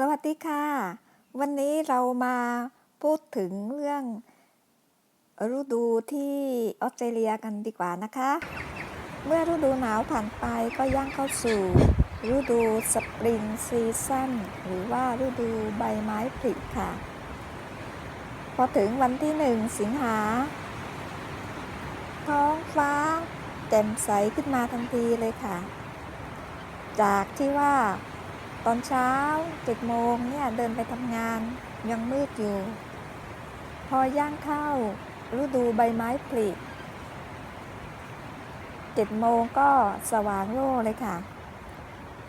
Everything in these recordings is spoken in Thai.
สวัสดีค่ะ วันนี้เรามาพูดถึงเรื่องฤดูที่ออสเตรเลียกันดีกว่านะคะ เมื่อฤดูหนาวผ่านไปก็ย่างเข้าสู่ฤดูสปริงซีซั่นหรือว่าฤดูใบไม้ผลิค่ะ พอถึงวันที่หนึ่งสิงหา ท้องฟ้าแจ่มใสขึ้นมาทันทีเลยค่ะ จากที่ว่า ตอนเช้าเจ็ดโมงเนี่ยเดินไปทำงานยังมืดอยู่ พอย่างเข้าฤดูใบไม้ผลิเจ็ดโมงก็สว่างโร่เลยค่ะ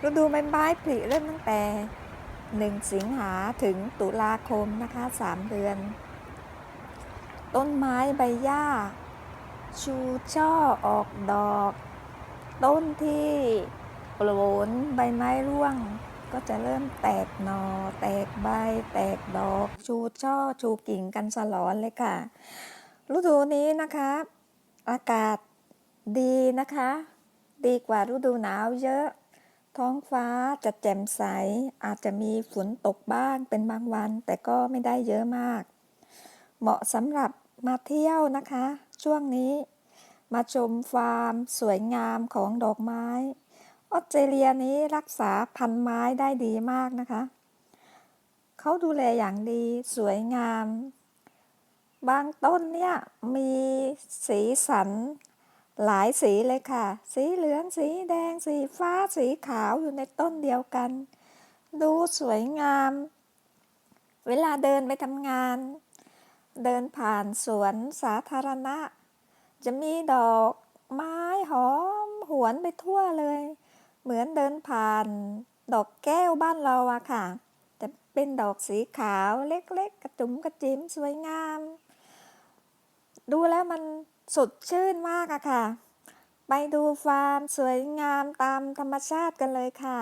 ฤดูใบไม้ผลิเริ่มตั้งแต่หนึ่งสิงหาถึงตุลาคมนะคะสามเดือน ต้นไม้ใบหญ้า ชูช่อออกดอก ต้นที่โปรนใบไม้ร่วง ก็จะเริ่มแตกหนอแตกใบ แตกดอก ชูช่อชูกิ่งกันสลอนเลยค่ะ ฤดูนี้นะคะ อากาศดีนะคะ ดีกว่าฤดูหนาวเยอะ ท้องฟ้าจะแจ่มใส อาจจะมีฝนตกบ้างเป็นบางวัน แต่ก็ไม่ได้เยอะมาก เหมาะสำหรับมาเที่ยวนะคะ ช่วงนี้ มาชมฟาร์ม สวยงามของดอกไม้ ออสเตรเลียนี้รักษาพันไม้ได้ดีมากนะคะ เขาดูแลอย่างดีสวยงาม บางต้นเนี่ยมีสีสันหลายสีเลยค่ะ สีเหลือง สีแดง สีฟ้า สีขาวอยู่ในต้นเดียวกัน ดูสวยงาม เวลาเดินไปทำงาน เดินผ่านสวนสาธารณะ จะมีดอกไม้หอมหวนไปทั่วเลย เหมือนเดินผ่าน ดอกแก้วบ้านเราอะค่ะ แต่เป็นดอกสีขาวเล็กๆ กระจุ๋มกระจิ๋มสวยงาม ดูแล้วมันสดชื่นมากอะค่ะ ไปดูฟาร์มสวยงามตามธรรมชาติกันเลยค่ะ